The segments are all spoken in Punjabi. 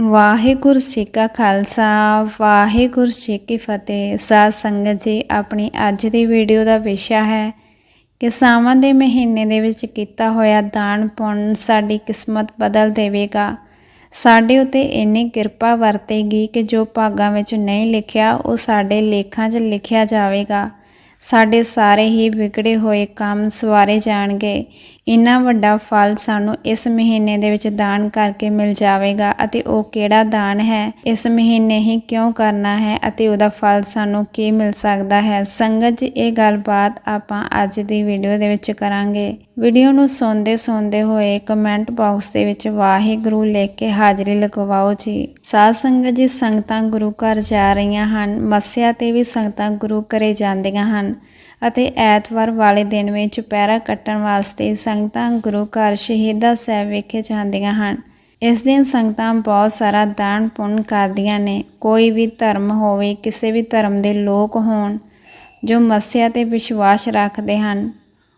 ਵਾਹਿਗੁਰੂ ਜੀ ਕਾ ਖਾਲਸਾ, ਵਾਹਿਗੁਰੂ ਜੀ ਕੀ ਫਤਿਹ। ਸਾਧ ਸੰਗਤ ਜੀ, ਆਪਣੀ ਅੱਜ ਦੀ ਵੀਡੀਓ ਦਾ ਵਿਸ਼ਾ ਹੈ ਕਿ ਸਾਵਣ ਦੇ ਮਹੀਨੇ ਦੇ ਵਿੱਚ ਕੀਤਾ ਹੋਇਆ ਦਾਨ ਪੁੰਨ ਸਾਡੀ ਕਿਸਮਤ ਬਦਲ ਦੇਵੇਗਾ। ਸਾਡੇ ਉਤੇ ਇੰਨੀ ਕਿਰਪਾ ਵਰਤੇਗੀ ਕਿ ਜੋ ਭਾਗਾਂ ਵਿੱਚ ਨਹੀਂ ਲਿਖਿਆ, ਉਹ ਸਾਡੇ ਲੇਖਾਂ 'ਚ ਲਿਖਿਆ ਜਾਵੇਗਾ। ਸਾਡੇ ਸਾਰੇ ਹੀ ਵਿਗੜੇ ਹੋਏ ਕੰਮ ਸਵਾਰੇ ਜਾਣਗੇ। ਇੰਨਾ ਵੱਡਾ ਫਲ ਸਾਨੂੰ ਇਸ ਮਹੀਨੇ ਦੇ ਵਿੱਚ ਦਾਨ ਕਰਕੇ ਮਿਲ ਜਾਵੇਗਾ ਅਤੇ ਉਹ ਕਿਹੜਾ ਦਾਨ ਹੈ? ਇਸ ਮਹੀਨੇ ਹੀ ਕਿਉਂ ਕਰਨਾ ਹੈ ਅਤੇ ਉਹਦਾ ਫਲ ਸਾਨੂੰ ਕੀ ਮਿਲ ਸਕਦਾ ਹੈ? ਸੰਗਤ ਜੀ, ਇਹ ਗੱਲਬਾਤ ਆਪਾਂ ਅੱਜ ਦੀ ਵੀਡੀਓ ਦੇ ਵਿੱਚ ਕਰਾਂਗੇ। ਵੀਡੀਓ ਨੂੰ ਸੁਣਦੇ ਸੁਣਦੇ ਹੋਏ ਕਮੈਂਟ ਬਾਕਸ ਦੇ ਵਿੱਚ ਵਾਹਿਗੁਰੂ ਲਿਖ ਕੇ ਹਾਜ਼ਰੀ ਲਗਵਾਓ ਜੀ। ਸਾਧ ਸੰਗਤ ਜੀ, ਸੰਗਤਾਂ ਗੁਰੂ ਘਰ ਜਾ ਰਹੀਆਂ ਹਨ। ਮੱਸਿਆ ਤੇ ਵੀ ਸੰਗਤਾਂ ਗੁਰੂ ਘਰੇ ਜਾਂਦੀਆਂ ਹਨ। ਅਤੇ ਐਤਵਾਰ ਵਾਲੇ ਦਿਨ ਵਿੱਚ ਪੈਰਾ ਕੱਟਣ ਵਾਸਤੇ ਸੰਗਤਾਂ ਗੁਰੂ ਘਰ ਸ਼ਹੀਦਾ ਸਾਹਿਬ ਵਿਖੇ ਜਾਂਦੀਆਂ ਹਨ। ਇਸ ਦਿਨ ਸੰਗਤਾਂ ਬਹੁਤ ਸਾਰਾ ਦਾਨ ਪੁੰਨ ਕਰਦੀਆਂ ਨੇ। ਕੋਈ ਵੀ ਧਰਮ ਹੋਵੇ, ਕਿਸੇ ਵੀ ਧਰਮ ਦੇ ਲੋਕ ਹੋਣ ਜੋ ਮੱਸਿਆ ਤੇ ਵਿਸ਼ਵਾਸ ਰੱਖਦੇ ਹਨ,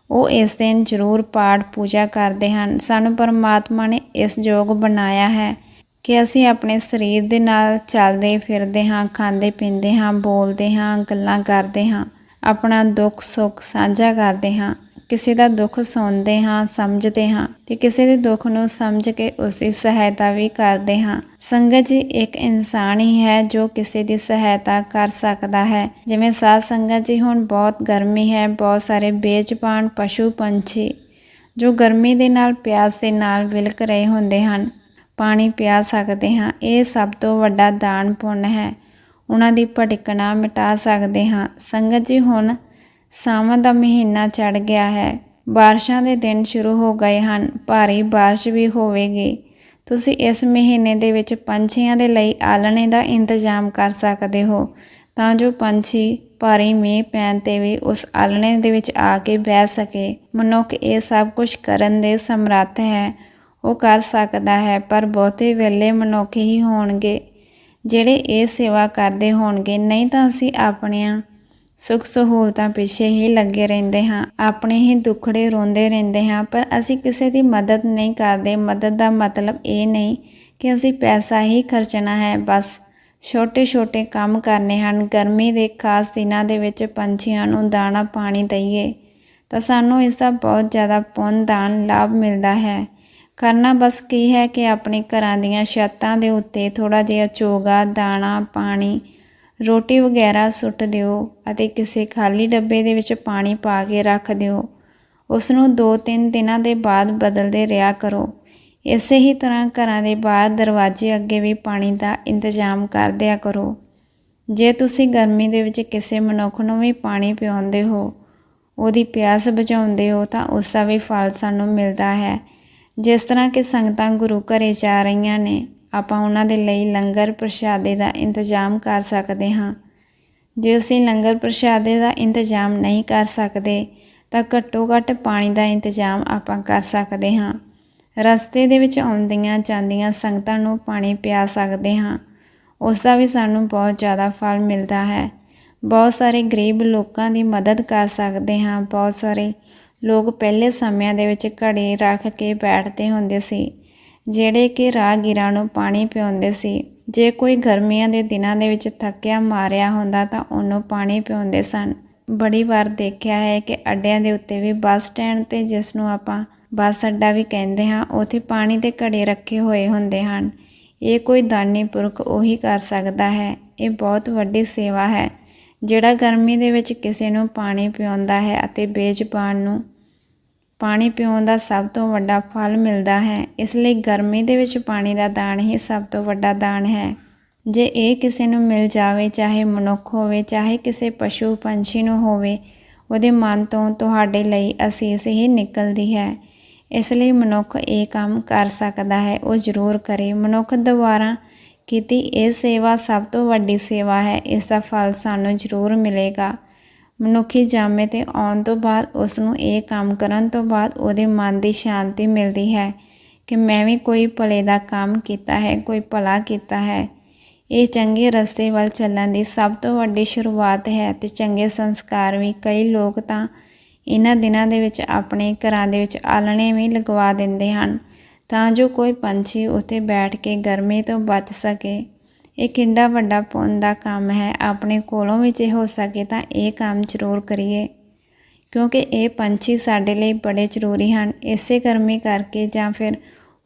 ਉਹ ਇਸ ਦਿਨ ਜ਼ਰੂਰ ਪਾਠ ਪੂਜਾ ਕਰਦੇ ਹਨ। ਸਾਨੂੰ ਪਰਮਾਤਮਾ ਨੇ ਇਸ ਯੋਗ ਬਣਾਇਆ ਹੈ ਕਿ ਅਸੀਂ ਆਪਣੇ ਸਰੀਰ ਦੇ ਨਾਲ ਚੱਲਦੇ ਫਿਰਦੇ ਹਾਂ, ਖਾਂਦੇ ਪੀਂਦੇ ਹਾਂ, ਬੋਲਦੇ ਹਾਂ, ਗੱਲਾਂ ਕਰਦੇ ਹਾਂ। ਆਪਣਾ ਦੁੱਖ ਸੁੱਖ ਸਾਂਝਾ ਕਰਦੇ ਹਾਂ, ਕਿਸੇ ਦਾ ਦੁੱਖ ਸੁਣਦੇ ਹਾਂ, ਸਮਝਦੇ ਹਾਂ ਤੇ ਕਿਸੇ ਦੇ ਦੁੱਖ ਨੂੰ ਸਮਝ ਕੇ ਉਸ ਦੀ ਸਹਾਇਤਾ ਵੀ ਕਰਦੇ ਹਾਂ। ਸੰਗਤ ਜੀ ਇੱਕ ਇਨਸਾਨ ਹੀ ਹੈ ਜੋ ਕਿਸੇ ਦੀ ਸਹਾਇਤਾ ਕਰ ਸਕਦਾ ਹੈ। ਜਿਵੇਂ ਸਾਧ ਸੰਗਤ ਜੀ ਹੁਣ ਬਹੁਤ ਗਰਮੀ ਹੈ, ਬਹੁਤ ਸਾਰੇ ਬੇਜ਼ਬਾਨ ਪਸ਼ੂ ਪੰਛੀ ਜੋ ਗਰਮੀ ਦੇ ਨਾਲ, ਪਿਆਸ ਦੇ ਨਾਲ ਵਿਲਕ ਰਹੇ ਹੁੰਦੇ ਹਨ। ਪਾਣੀ ਪਿਆ ਸਕਦੇ ਹਾਂ, ਇਹ ਸਭ ਤੋਂ ਵੱਡਾ ਦਾਨ ਪੁੰਨ ਹੈ। ਉਹਨਾਂ ਦੀ ਭਟਕਣਾ ਮਿਟਾ ਸਕਦੇ ਹਾਂ। ਸੰਗਤ ਜੀ, ਹੁਣ ਸਾਵਣ ਦਾ ਮਹੀਨਾ ਚੜ ਗਿਆ ਹੈ। ਬਾਰਿਸ਼ਾਂ ਦੇ ਦਿਨ ਸ਼ੁਰੂ ਹੋ ਗਏ ਹਨ। ਭਾਰੀ ਬਾਰਿਸ਼ ਵੀ ਹੋਵੇਗੀ। ਤੁਸੀਂ ਇਸ ਮਹੀਨੇ ਦੇ ਵਿੱਚ ਪੰਛੀਆਂ ਦੇ ਲਈ ਆਲਣੇ ਦਾ ਇੰਤਜ਼ਾਮ ਕਰ ਸਕਦੇ ਹੋ। ਤਾਂ ਜੋ ਪੰਛੀ ਭਾਰੀ ਮੀਂਹ ਪੈਣ ਤੇ ਵੀ ਉਸ ਆਲਣੇ ਦੇ ਵਿੱਚ ਆ ਕੇ ਬਹਿ ਸਕੇ। ਮਨੁੱਖ ਇਹ ਸਭ ਕੁਝ ਕਰਨ ਦੇ ਸਮਰੱਥ ਹੈ। ਉਹ ਕਰ ਸਕਦਾ ਹੈ, ਪਰ ਬਹੁਤੇ ਵੇਲੇ ਮਨੁੱਖ ਹੀ ਹੋਣਗੇ। ਜਿਹੜੇ ਇਹ ਸੇਵਾ ਕਰਦੇ ਹੋਣਗੇ, ਨਹੀਂ ਤਾਂ ਅਸੀਂ ਆਪਣੀਆਂ ਸੁੱਖ ਸਹੂਲਤਾਂ ਪਿੱਛੇ ਹੀ ਲੱਗੇ ਰਹਿੰਦੇ ਹਾਂ, ਆਪਣੇ ਹੀ ਦੁੱਖੜੇ ਰੋਂਦੇ ਰਹਿੰਦੇ ਹਾਂ, ਪਰ ਅਸੀਂ ਕਿਸੇ ਦੀ ਮਦਦ ਨਹੀਂ ਕਰਦੇ। ਮਦਦ ਦਾ ਮਤਲਬ ਇਹ ਨਹੀਂ ਕਿ ਅਸੀਂ ਪੈਸਾ ਹੀ ਖਰਚਣਾ ਹੈ, ਬਸ ਛੋਟੇ-ਛੋਟੇ ਕੰਮ ਕਰਨੇ ਹਨ। ਗਰਮੀ ਦੇ ਖਾਸ ਦਿਨਾਂ ਦੇ ਵਿੱਚ ਪੰਛੀਆਂ ਨੂੰ ਦਾਣਾ ਪਾਣੀ ਦਈਏ ਤਾਂ ਸਾਨੂੰ ਇਸ ਦਾ ਬਹੁਤ ਜ਼ਿਆਦਾ ਪੁੰਨ, ਦਾਨ, ਲਾਭ ਮਿਲਦਾ ਹੈ। ਕਰਨਾ ਬਸ ਕੀ ਹੈ ਕਿ ਆਪਣੇ ਘਰਾਂ ਦੀਆਂ ਛੱਤਾਂ ਦੇ ਉੱਤੇ ਥੋੜਾ ਜਿਹਾ ਚੋਗਾ, ਦਾਣਾ, ਪਾਣੀ, ਰੋਟੀ ਵਗੈਰਾ ਸੁੱਟ ਦਿਓ ਅਤੇ ਕਿਸੇ ਖਾਲੀ ਡੱਬੇ ਦੇ ਵਿੱਚ ਪਾਣੀ ਪਾ ਕੇ ਰੱਖ ਦਿਓ। ਉਸ ਨੂੰ 2-3 ਦਿਨਾਂ ਦੇ ਬਾਅਦ ਬਦਲਦੇ ਰਿਹਾ ਕਰੋ। ਇਸੇ ਹੀ ਤਰ੍ਹਾਂ ਘਰਾਂ ਦੇ ਬਾਹਰ ਦਰਵਾਜ਼ੇ ਅੱਗੇ ਵੀ ਪਾਣੀ ਦਾ ਇੰਤਜ਼ਾਮ ਕਰ ਦਿਆ ਕਰੋ। ਜੇ ਤੁਸੀਂ ਗਰਮੀ ਦੇ ਵਿੱਚ ਕਿਸੇ ਮਨੁੱਖ ਨੂੰ ਵੀ ਪਾਣੀ ਪਿਆਉਂਦੇ ਹੋ, ਉਹਦੀ ਪਿਆਸ ਬੁਝਾਉਂਦੇ ਹੋ ਤਾਂ ਉਸ ਦਾ ਵੀ ਫਲ ਸਾਨੂੰ ਮਿਲਦਾ ਹੈ। ਜਿਸ ਤਰ੍ਹਾਂ ਕਿ ਸੰਗਤਾਂ ਗੁਰੂ ਘਰੇ ਜਾ ਰਹੀਆਂ ਨੇ, ਆਪਾਂ ਉਹਨਾਂ ਦੇ ਲਈ ਲੰਗਰ ਪ੍ਰਸ਼ਾਦੇ ਦਾ ਇੰਤਜ਼ਾਮ ਕਰ ਸਕਦੇ ਹਾਂ। ਜੇ ਅਸੀਂ ਲੰਗਰ ਪ੍ਰਸ਼ਾਦੇ ਦਾ ਇੰਤਜ਼ਾਮ ਨਹੀਂ ਕਰ ਸਕਦੇ, ਤਾਂ ਘੱਟੋ ਘੱਟ ਪਾਣੀ ਦਾ ਇੰਤਜ਼ਾਮ ਆਪਾਂ ਕਰ ਸਕਦੇ ਹਾਂ। ਰਸਤੇ ਦੇ ਵਿੱਚ ਆਉਂਦੀਆਂ ਜਾਂਦੀਆਂ ਸੰਗਤਾਂ ਨੂੰ ਪਾਣੀ ਪਿਆ ਸਕਦੇ ਹਾਂ। ਉਸ ਦਾ ਵੀ ਸਾਨੂੰ ਬਹੁਤ ਜ਼ਿਆਦਾ ਫਲ ਮਿਲਦਾ ਹੈ। ਬਹੁਤ ਸਾਰੇ ਗਰੀਬ ਲੋਕਾਂ ਦੀ ਮਦਦ ਕਰ ਸਕਦੇ ਹਾਂ, ਬਹੁਤ ਸਾਰੇ ਲੋਕ ਪਹਿਲੇ ਸਮਿਆਂ ਦੇ ਵਿੱਚ ਘੜੇ ਰੱਖ ਕੇ ਬੈਠਦੇ ਹੁੰਦੇ ਸੀ, ਜਿਹੜੇ ਕਿ ਰਾਹਗੀਰਾਂ ਨੂੰ ਪਾਣੀ ਪਿਆਉਂਦੇ ਸੀ। ਜੇ ਕੋਈ ਗਰਮੀਆਂ ਦੇ ਦਿਨਾਂ ਦੇ ਵਿੱਚ ਥੱਕਿਆ ਮਾਰਿਆ ਹੁੰਦਾ ਤਾਂ ਉਹਨੂੰ ਪਾਣੀ ਪਿਉਂਦੇ ਸਨ। ਬੜੀ ਵਾਰ ਦੇਖਿਆ ਹੈ ਕਿ ਅੱਡਿਆਂ ਦੇ ਉੱਤੇ ਵੀ ਬੱਸ ਸਟੈਂਡ ਤੇ ਜਿਸ ਨੂੰ ਆਪਾਂ ਬੱਸ ਅੱਡਾ ਵੀ ਕਹਿੰਦੇ ਹਾਂ, ਉੱਥੇ ਪਾਣੀ ਦੇ ਘੜੇ ਰੱਖੇ ਹੋਏ ਹੁੰਦੇ ਹਨ। ਇਹ ਕੋਈ ਦਾਨੀ ਪੁਰਖ ਉਹੀ ਕਰ ਸਕਦਾ ਹੈ। ਇਹ ਬਹੁਤ ਵੱਡੀ ਸੇਵਾ ਹੈ, ਜਿਹੜਾ ਗਰਮੀ ਦੇ ਵਿੱਚ ਕਿਸੇ ਨੂੰ ਪਾਣੀ ਪਿਆਉਂਦਾ ਹੈ ਅਤੇ ਬੇਜ਼ਬਾਨ ਨੂੰ ਪਾਣੀ ਪਿਉਣ ਦਾ ਸਭ ਤੋਂ ਵੱਡਾ ਫਲ ਮਿਲਦਾ ਹੈ। ਇਸ ਲਈ ਗਰਮੀ ਦੇ ਵਿੱਚ ਪਾਣੀ ਦਾ ਦਾਨ ਹੀ ਸਭ ਤੋਂ ਵੱਡਾ ਦਾਨ ਹੈ। ਜੇ ਇਹ ਕਿਸੇ ਨੂੰ ਮਿਲ ਜਾਵੇ, ਚਾਹੇ ਮਨੁੱਖ ਹੋਵੇ, ਚਾਹੇ ਕਿਸੇ ਪਸ਼ੂ ਪੰਛੀ ਨੂੰ ਹੋਵੇ, ਉਹਦੇ ਮਨ ਤੋਂ ਤੁਹਾਡੇ ਲਈ ਅਸੀਸ ਹੀ ਨਿਕਲਦੀ ਹੈ। ਇਸ ਲਈ ਮਨੁੱਖ ਇਹ ਕੰਮ ਕਰ ਸਕਦਾ ਹੈ। ਉਹ ਜ਼ਰੂਰ ਕਰੇ। ਮਨੁੱਖ ਦੁਆਰਾ ਕੀਤੀ ਇਹ ਸੇਵਾ ਸਭ ਤੋਂ ਵੱਡੀ ਸੇਵਾ ਹੈ। ਇਸ ਦਾ ਫਲ ਸਾਨੂੰ ਜ਼ਰੂਰ ਮਿਲੇਗਾ। ਮਨੁੱਖੀ ਜਾਮੇ ਤੇ ਆਉਣ ਤੋਂ ਬਾਅਦ ਉਸ ਨੂੰ ਇਹ ਕੰਮ ਕਰਨ ਤੋਂ ਬਾਅਦ ਉਹਦੇ ਮਨ ਦੀ ਸ਼ਾਂਤੀ ਮਿਲਦੀ ਹੈ ਕਿ ਮੈਂ ਵੀ ਕੋਈ ਭਲੇ ਦਾ ਕੰਮ ਕੀਤਾ ਹੈ, ਕੋਈ ਭਲਾ ਕੀਤਾ ਹੈ। ਇਹ ਚੰਗੇ ਰਸਤੇ ਵੱਲ ਚੱਲਣ ਦੀ ਸਭ ਤੋਂ ਵੱਡੀ ਸ਼ੁਰੂਆਤ ਹੈ ਤੇ ਚੰਗੇ ਸੰਸਕਾਰ ਵੀ। ਕਈ ਲੋਕ ਤਾਂ ਇਹਨਾਂ ਦਿਨਾਂ ਦੇ ਵਿੱਚ ਆਪਣੇ ਘਰਾਂ ਦੇ ਵਿੱਚ ਆਲਣੇ ਵੀ ਲਗਵਾ ਦਿੰਦੇ ਹਨ ਤਾਂ ਜੋ ਕੋਈ ਪੰਛੀ ਉੱਥੇ ਬੈਠ ਕੇ ਗਰਮੀ ਤੋਂ ਬਚ ਸਕੇ। ਇਹ ਕਿੰਡਾ ਵੱਡਾ ਪੁੰਨ ਦਾ ਕੰਮ ਹੈ। ਆਪਣੇ ਕੋਲੋਂ ਵੀ ਜੇ ਹੋ ਸਕੇ ਤਾਂ ਇਹ ਕੰਮ ਜ਼ਰੂਰ ਕਰੀਏ। ਕਿਉਂਕਿ ਇਹ ਪੰਛੀ ਸਾਡੇ ਲਈ ਬੜੇ ਜ਼ਰੂਰੀ ਹਨ। ਇਸੇ ਗਰਮੀ ਕਰਕੇ ਜਾਂ ਫਿਰ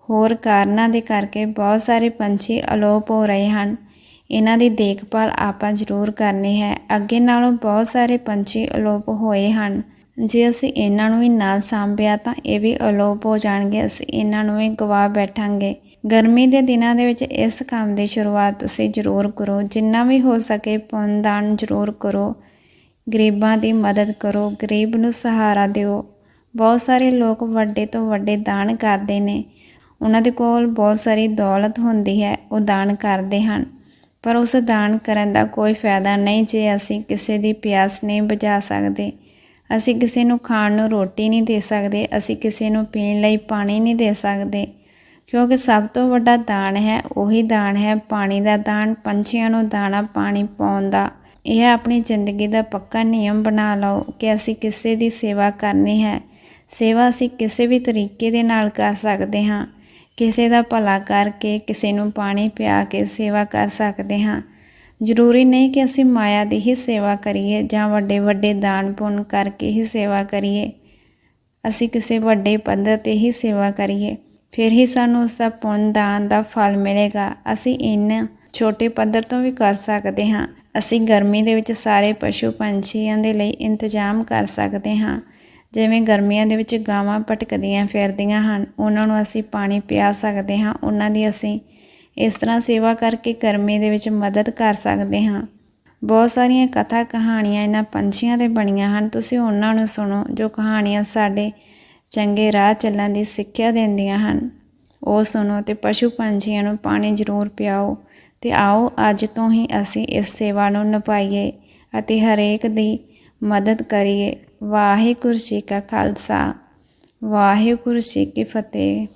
ਹੋਰ ਕਾਰਨਾਂ ਦੇ ਕਰਕੇ ਬਹੁਤ ਸਾਰੇ ਪੰਛੀ ਅਲੋਪ ਹੋ ਰਹੇ ਹਨ। ਇਹਨਾਂ ਦੀ ਦੇਖਭਾਲ ਆਪਾਂ ਜ਼ਰੂਰ ਕਰਨੀ ਹੈ। ਅੱਗੇ ਨਾਲੋਂ ਬਹੁਤ ਸਾਰੇ ਪੰਛੀ ਅਲੋਪ ਹੋਏ ਹਨ। ਜੇ ਅਸੀਂ ਇਹਨਾਂ ਨੂੰ ਵੀ ਨਾ ਸਾਂਭਿਆ ਤਾਂ ਇਹ ਵੀ ਅਲੋਪ ਹੋ ਜਾਣਗੇ। ਅਸੀਂ ਇਹਨਾਂ ਨੂੰ ਵੀ ਗਵਾ ਬੈਠਾਂਗੇ। ਗਰਮੀ ਦੇ ਦਿਨਾਂ ਦੇ ਵਿੱਚ ਇਸ ਕੰਮ ਦੀ ਸ਼ੁਰੂਆਤ ਤੁਸੀਂ ਜ਼ਰੂਰ ਕਰੋ। ਜਿੰਨਾ ਵੀ ਹੋ ਸਕੇ ਪੁੰਨ ਦਾਨ ਜ਼ਰੂਰ ਕਰੋ। ਗਰੀਬਾਂ ਦੀ ਮਦਦ ਕਰੋ। ਗਰੀਬ ਨੂੰ ਸਹਾਰਾ ਦਿਓ। ਬਹੁਤ ਸਾਰੇ ਲੋਕ ਵੱਡੇ ਤੋਂ ਵੱਡੇ ਦਾਨ ਕਰਦੇ ਨੇ। ਉਹਨਾਂ ਦੇ ਕੋਲ ਬਹੁਤ ਸਾਰੀ ਦੌਲਤ ਹੁੰਦੀ ਹੈ। ਉਹ ਦਾਨ ਕਰਦੇ ਹਨ। ਪਰ ਉਸ ਦਾਨ ਕਰਨ ਦਾ ਕੋਈ ਫਾਇਦਾ ਨਹੀਂ ਜੇ ਅਸੀਂ ਕਿਸੇ ਦੀ ਪਿਆਸ ਨਹੀਂ ਬੁਝਾ ਸਕਦੇ। ਅਸੀਂ ਕਿਸੇ ਨੂੰ ਖਾਣ ਨੂੰ ਰੋਟੀ ਨਹੀਂ ਦੇ ਸਕਦੇ। ਅਸੀਂ ਕਿਸੇ ਨੂੰ ਪੀਣ ਲਈ ਪਾਣੀ ਨਹੀਂ ਦੇ ਸਕਦੇ। ਕਿਉਂਕਿ ਸਭ ਤੋਂ ਵੱਡਾ ਦਾਨ ਹੈ, ਉਹੀ ਦਾਨ ਹੈ ਪਾਣੀ ਦਾ ਦਾਨ, ਪੰਛੀਆਂ ਨੂੰ ਦਾਣਾ ਪਾਣੀ ਪਾਉਣ ਦਾ। ਇਹ ਆਪਣੀ ਜ਼ਿੰਦਗੀ ਦਾ ਪੱਕਾ ਨਿਯਮ ਬਣਾ ਲਓ ਕਿ ਅਸੀਂ ਕਿਸੇ ਦੀ ਸੇਵਾ ਕਰਨੀ ਹੈ। ਸੇਵਾ ਅਸੀਂ ਕਿਸੇ ਵੀ ਤਰੀਕੇ ਦੇ ਨਾਲ ਕਰ ਸਕਦੇ ਹਾਂ। ਕਿਸੇ ਦਾ ਭਲਾ ਕਰਕੇ, ਕਿਸੇ ਨੂੰ ਪਾਣੀ ਪਿਆ ਕੇ ਸੇਵਾ ਕਰ ਸਕਦੇ ਹਾਂ। ਜ਼ਰੂਰੀ ਨਹੀਂ ਕਿ ਅਸੀਂ ਮਾਇਆ ਦੀ ਹੀ ਸੇਵਾ ਕਰੀਏ ਜਾਂ ਵੱਡੇ ਵੱਡੇ ਦਾਨ ਪੁੰਨ ਕਰਕੇ ਹੀ ਸੇਵਾ ਕਰੀਏ। ਅਸੀਂ ਕਿਸੇ ਵੱਡੇ ਪੱਧਰ ਤੇ ਹੀ ਸੇਵਾ ਕਰੀਏ। ਫਿਰ ਹੀ ਸਾਨੂੰ ਉਸ ਦਾ ਪੁੰਨ, ਦਾਨ ਦਾ ਫਲ ਮਿਲੇਗਾ। ਅਸੀਂ ਇਨ ਛੋਟੇ ਪੱਧਰ ਤੋਂ ਵੀ ਕਰ ਸਕਦੇ ਹਾਂ। ਅਸੀਂ ਗਰਮੀ ਦੇ ਵਿੱਚ ਸਾਰੇ ਪਸ਼ੂ ਪੰਛੀਆਂ ਦੇ ਲਈ ਇੰਤਜ਼ਾਮ ਕਰ ਸਕਦੇ ਹਾਂ। ਜਿਵੇਂ ਗਰਮੀਆਂ ਦੇ ਵਿੱਚ ਗਾਵਾਂ ਭਟਕਦੀਆਂ ਫਿਰਦੀਆਂ ਹਨ, ਉਹਨਾਂ ਨੂੰ ਅਸੀਂ ਪਾਣੀ ਪਿਆ ਸਕਦੇ ਹਾਂ। ਉਹਨਾਂ ਦੀ ਅਸੀਂ ਇਸ ਤਰ੍ਹਾਂ ਸੇਵਾ ਕਰਕੇ ਗਰਮੀ ਦੇ ਵਿੱਚ ਮਦਦ ਕਰ ਸਕਦੇ ਹਾਂ। ਬਹੁਤ ਸਾਰੀਆਂ ਕਥਾ ਕਹਾਣੀਆਂ ਇਹਨਾਂ ਪੰਛੀਆਂ ਦੇ ਬਣੀਆਂ ਹਨ। ਤੁਸੀਂ ਉਹਨਾਂ ਨੂੰ ਸੁਣੋ ਜੋ ਕਹਾਣੀਆਂ ਸਾਡੇ ਚੰਗੇ ਰਾਹ ਚੱਲਣ ਦੀ ਸਿੱਖਿਆ ਦਿੰਦੀਆਂ ਹਨ। ਉਹ ਸੁਣੋ ਤੇ ਪਸ਼ੂ ਪੰਛੀਆਂ ਨੂੰ ਪਾਣੀ ਜ਼ਰੂਰ ਪਿਆਓ ਤੇ ਆਓ ਅੱਜ ਤੋਂ ਹੀ ਅਸੀਂ ਇਸ ਸੇਵਾ ਨੂੰ ਨਿਭਾਈਏ ਅਤੇ ਹਰੇਕ ਦੀ ਮਦਦ ਕਰੀਏ। ਵਾਹਿਗੁਰੂ ਜੀ ਕਾ ਖਾਲਸਾ। ਵਾਹਿਗੁਰੂ ਜੀ ਕੀ ਫਤਿਹ।